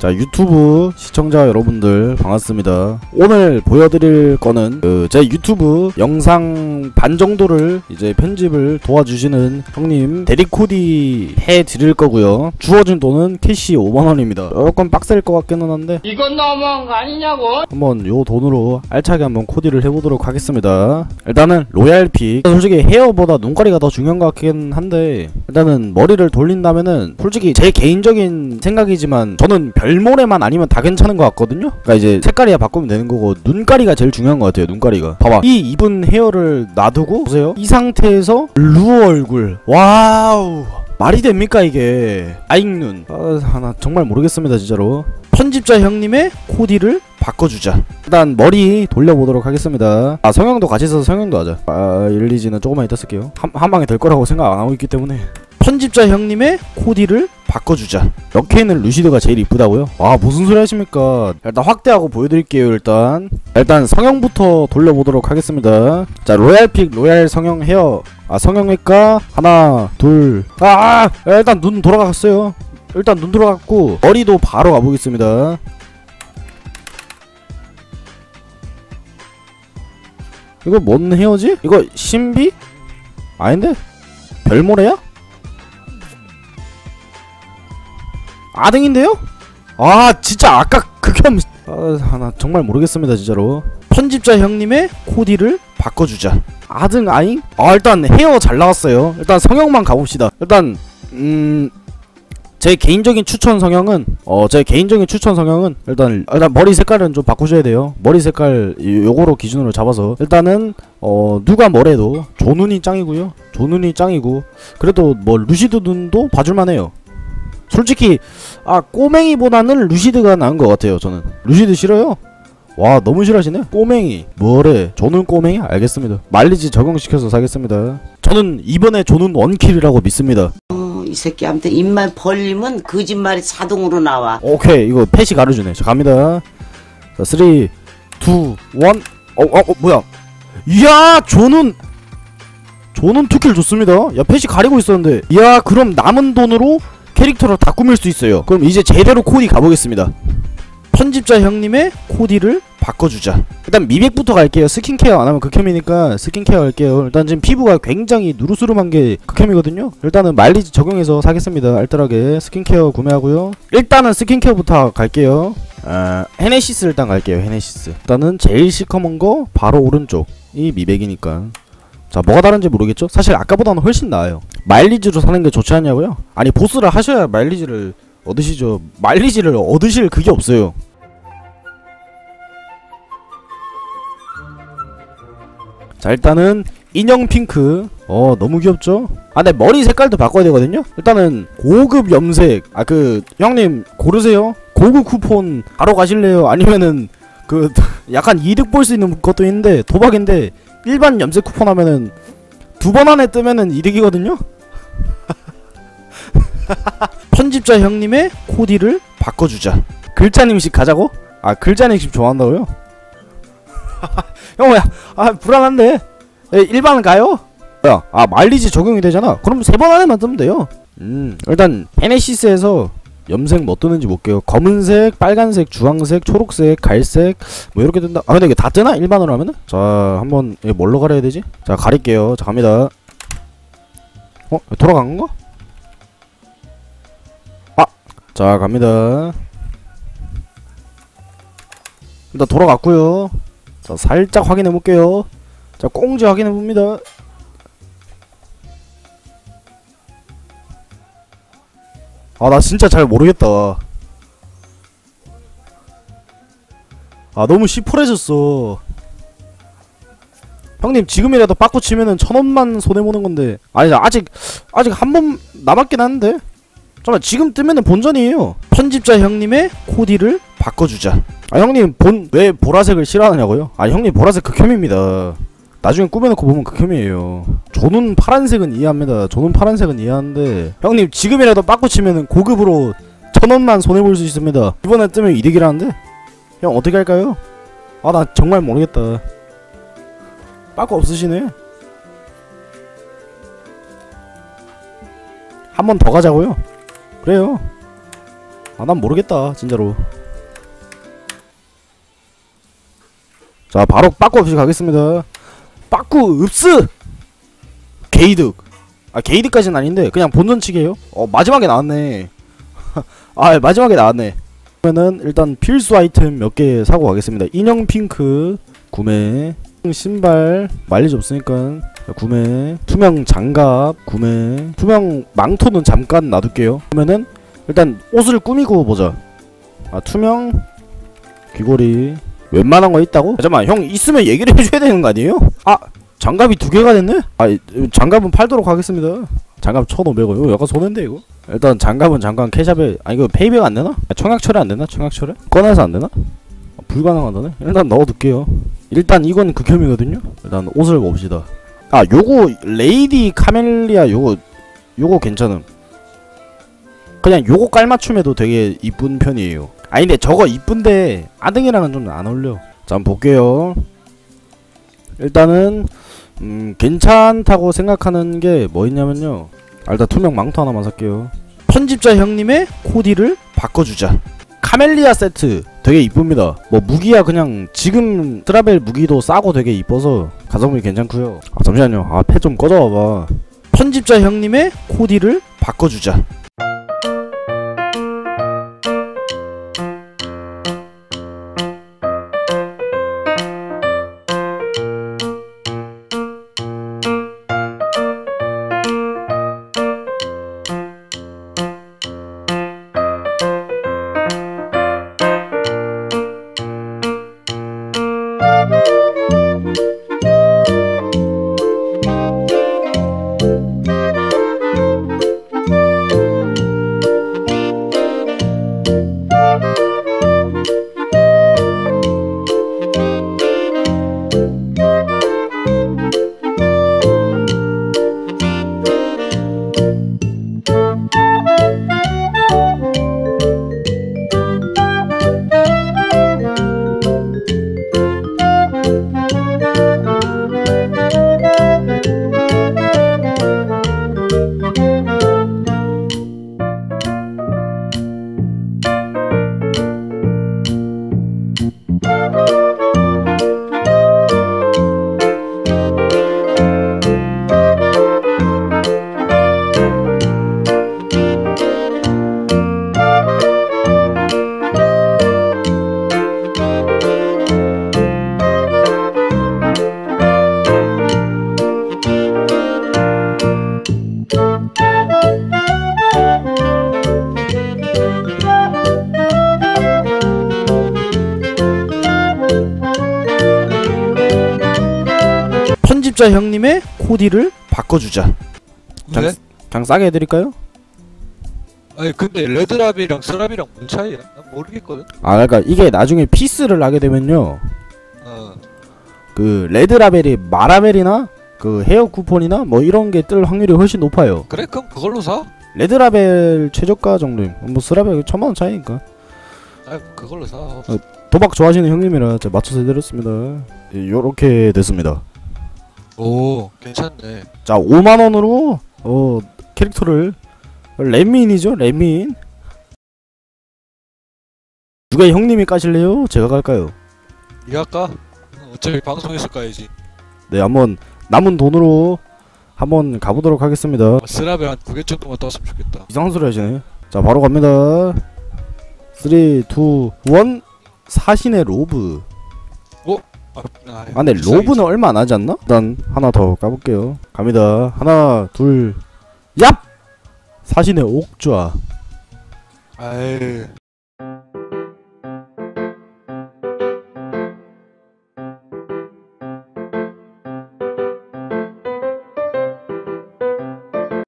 자 유튜브 시청자 여러분들 반갑습니다. 오늘 보여드릴 거는 그 제 유튜브 영상 반 정도를 이제 편집을 도와주시는 형님 대리코디 해드릴 거고요. 주어진 돈은 캐시 5만원입니다. 조금 빡셀 것 같기는 한데 이건 너무한 거 아니냐고? 한번 요 돈으로 알차게 한번 코디를 해보도록 하겠습니다. 일단은 로얄픽. 솔직히 헤어보다 눈가리가 더 중요한 것 같긴 한데 일단은 머리를 돌린다면은 솔직히 제 개인적인 생각이지만 저는 별 모래만 아니면 다 괜찮은 것 같거든요? 그러니까 이제 색깔이야 바꾸면 되는 거고 눈가리가 제일 중요한 것 같아요 눈가리가. 봐봐. 이 입은 헤어를 놔두고 보세요. 이 상태에서 루어 얼굴. 와우. 말이 됩니까 이게? 아잉눈. 아, 나 정말 모르겠습니다 진짜로. 편집자 형님의 코디를 바꿔주자. 일단 머리 돌려보도록 하겠습니다. 아 성형도 같이 써서 성형도 하자. 아 일리지는 조금만 이따 쓸게요. 한, 한 방에 될 거라고 생각 안 하고 있기 때문에 편집자 형님의 코디를 바꿔주자 역케이는 루시드가 제일 이쁘다고요? 아 무슨 소리 하십니까 일단 확대하고 보여드릴게요 일단 일단 성형부터 돌려보도록 하겠습니다 자 로얄픽 로얄 성형 헤어 아 성형외과 하나 둘아 일단 눈 돌아갔어요 일단 눈 돌아갔고 머리도 바로 가보겠습니다 이거 뭔 헤어지? 이거 신비? 아닌데? 별모래야? 아등인데요? 아 진짜 아까 극혐 아, 나 정말 모르겠습니다 진짜로. 편집자 형님의 코디를 바꿔주자. 아등 아잉? 아 일단 헤어 잘 나왔어요. 일단 성형만 가봅시다. 일단 음... 제 개인적인 추천 성형은 어제 개인적인 추천 성형은 일단 일단 머리 색깔은 좀 바꾸셔야 돼요. 머리 색깔 요- 요거로 기준으로 잡아서. 일단은 어 누가 뭐래도 조눈이 짱이고요. 조눈이 짱이고. 그래도 뭐 루시드 눈도 봐줄만해요 솔직히 아 꼬맹이보다는 루시드가 나은 것 같아요 저는. 루시드 싫어요? 와 너무 싫어하시네. 꼬맹이. 뭐래? 조는 꼬맹이? 알겠습니다. 말리지 적용시켜서 사겠습니다. 저는 이번에 조는 원킬이라고 믿습니다. 어, 이 새끼한테 입만 벌리면 거짓말이 자동으로 나와. 오케이 이거 펫이 가려주네. 자 갑니다. 자 3, 2, 1 어, 어, 어 뭐야? 이야 조는 조는 투킬 좋습니다. 야 펫이 가리고 있었는데. 이야 그럼 남은 돈으로 캐릭터를 다 꾸밀 수 있어요. 그럼 이제 제대로 코디 가보겠습니다. 편집자 형님의 코디를 바꿔주자. 일단 미백부터 갈게요. 스킨케어 안하면 극혐이니까 스킨케어 할게요. 일단 지금 피부가 굉장히 누르스름한 게 극혐이거든요. 일단은 마일리지 적용해서 사겠습니다. 알뜰하게 스킨케어 구매하고요. 일단은 스킨케어부터 갈게요. 아, 헤네시스 일단 갈게요. 헤네시스. 일단은 제일 시커먼 거 바로 오른쪽. 이 미백이니까. 자 뭐가 다른지 모르겠죠? 사실 아까보다는 훨씬 나아요 마일리지로 사는 게 좋지 않냐고요? 아니 보스를 하셔야 마일리지를 얻으시죠 마일리지를 얻으실 그게 없어요 자 일단은 인형 핑크 어 너무 귀엽죠? 아 근데 머리 색깔도 바꿔야 되거든요? 일단은 고급 염색 아 그 형님 고르세요 고급 쿠폰 바로 가실래요? 아니면은 그 약간 이득 볼 수 있는 것도 있는데 도박인데 일반 염색 쿠폰 하면은 두 번 안에 뜨면은 이득이거든요? 편집자 형님의 코디를 바꿔주자. 글자님식 가자고? 아 글자님식 좋아한다고요? 형야 아 불안한데. 에, 일반 가요? 뭐야 아 마일리지 적용이 되잖아. 그럼 세 번 안에만 뜨면 돼요. 음 일단 페네시스에서 염색 뭐 뜨는지 볼게요. 검은색 빨간색 주황색 초록색 갈색 뭐 이렇게 뜬다. 아 근데 이게 다 뜨나? 일반으로 하면은? 자 한번 이게 뭘로 가려야 되지? 자 가릴게요. 자 갑니다 어? 돌아간 건가? 아 자 갑니다. 일단 돌아갔고요. 자 살짝 확인해 볼게요. 자 꽁지 확인해 봅니다. 아 나 진짜 잘 모르겠다. 아 너무 시퍼레졌어 형님 지금이라도 빠꾸 치면은 천 원만 손해 보는 건데. 아니 아직 아직 한 번 남았긴 한데. 잠깐만 지금 뜨면은 본전이에요. 편집자 형님의 코디를 바꿔주자. 아 형님 본 왜 보라색을 싫어하느냐고요? 아 형님 보라색 극혐입니다. 나중에 꾸며놓고 보면 극혐이에요. 저는 파란색은 이해합니다. 저는 파란색은 이해하는데. 형님 지금이라도 빠꾸 치면은 고급으로 천원만 손해볼 수 있습니다. 이번에 뜨면 이득이라는데? 형 어떻게 할까요? 아 나 정말 모르겠다 빠꾸 없으시네. 한 번 더 가자고요. 그래요. 아 난 모르겠다 진짜로. 자 바로 빠꾸 없이 가겠습니다. 빠꾸 읍스! 게이득. 아 게이득까지는 아닌데 그냥 본전 치기예요. 어 마지막에 나왔네. 아 마지막에 나왔네. 그러면은 일단 필수 아이템 몇 개 사고 가겠습니다. 인형 핑크 구매 신발 마일리지 없으니까 자, 구매 투명 장갑 구매 투명 망토는 잠깐 놔둘게요 그러면은 일단 옷을 꾸미고 보자 아 투명 귀걸이 웬만한 거 있다고? 잠깐만 형 있으면 얘기를 해줘야 되는 거 아니에요? 아 장갑이 두 개가 됐네? 아 이- 장갑은 팔도록 하겠습니다 장갑 1,500원 이거 약간 손해인데 이거 일단 장갑은 잠깐 캐샵에 아 이거 페이백 안 되나? 아, 청약 철회 안 되나? 청약 철회? 꺼내서 안 되나? 아, 불가능하다네 일단 넣어둘게요 일단 이건 극혐이거든요. 일단 옷을 봅시다. 아 요거 레이디 카멜리아 요거 요거 괜찮음. 그냥 요거 깔맞춤해도 되게 이쁜 편이에요. 아니 근데 저거 이쁜데 아등이랑은 좀 안 어울려. 자 한번 볼게요. 일단은 음 괜찮다고 생각하는 게 뭐 있냐면요. 아, 일단 투명 망토 하나만 살게요. 편집자 형님의 코디를 바꿔주자 카멜리아 세트 되게 이쁩니다. 뭐 무기야 그냥 지금 트라벨 무기도 싸고 되게 이뻐서 가성비 괜찮고요. 아 잠시만요. 아 패 좀 꺼져봐봐. 편집자 형님의 코디를 바꿔주자 편 집자 형님의 코디를 바꿔주자 장- 왜? 그냥 싸게 해드릴까요? 아니 근데 레드랍이랑 스랍이랑 뭔 차이야? 난 모르겠거든. 아 그러니까 이게 나중에 피스를 하게 되면요 어. 그 레드라벨이 마라벨이나 그 헤어 쿠폰이나 뭐 이런 게 뜰 확률이 훨씬 높아요 그래 그럼 그걸로 사. 레드라벨 최저가 정도임 뭐 스라벨 천만 원 차이니까 아 그걸로 사. 도박 좋아하시는 형님이라 제가 맞춰서 해드렸습니다 예, 요렇게 됐습니다 오 괜찮네. 자 5만원으로 어 캐릭터를 레민이죠 레민 누가 형님이 까실래요? 제가 갈까요? 니가 까? 어차피 방송에서 까야지. 네 한번 남은 돈으로 한번 가보도록 하겠습니다 어, 스랍에 한두개 정도만 떴으면 좋겠다. 이상한 소리 하시네 자 바로 갑니다 3 2 1 사신의 로브 아, 근데. 로브는 얼마 안 하지 않나? 일단 하나 더 까볼게요 갑니다 하나 둘 얍 사신의 옥좌 아이